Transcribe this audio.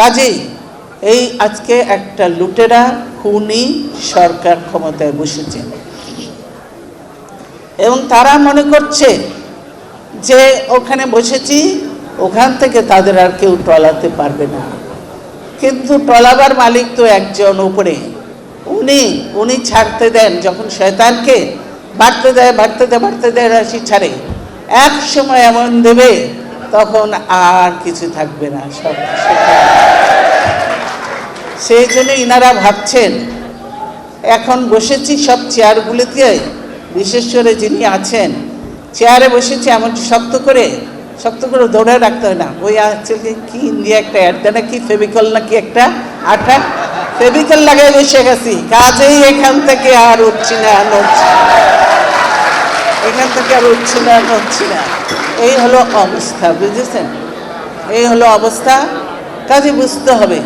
কাজেই এই আজকে একটা লুটেরা খুনি সরকার ক্ষমতায় বসেছে। এবং তারা মনে করছে যে ওখানে বসেছি, ওখান থেকে তাদের আর কেউ টলাতে পারবে না। কিন্তু টলাবার মালিক তো একজন উপরে। উনি উনি ছাড়তে দেন, যখন শয়তানকে বাড়তে দেয় বাড়তে দেয় বাড়তে দেয়, রাশি ছাড়ে। এক সময় এমন দেবে তখন আর কিছু থাকবে না, সব সেই জন্য ইনারা ভাবছেন, এখন বসেছি সব চেয়ারগুলিতে, বিশেষ করে যিনি আছেন, চেয়ারে বসেছি এমন শক্ত করে শক্ত করে ধরে রাখতে হয় না। ওই আছে যে কি নিয়ে একটা অ্যাড দেয় না কি নাকি একটা আঠা ফেবিকল লাগাই বসে গেছি, কাজেই এখান থেকে আর উঠছি না, নড়ছি না। এখান থেকে আর উঠছি না নড়ছি না। এই হলো অবস্থা, বুঝেছেন? এই হলো অবস্থা। কাজে বুঝতে হবে।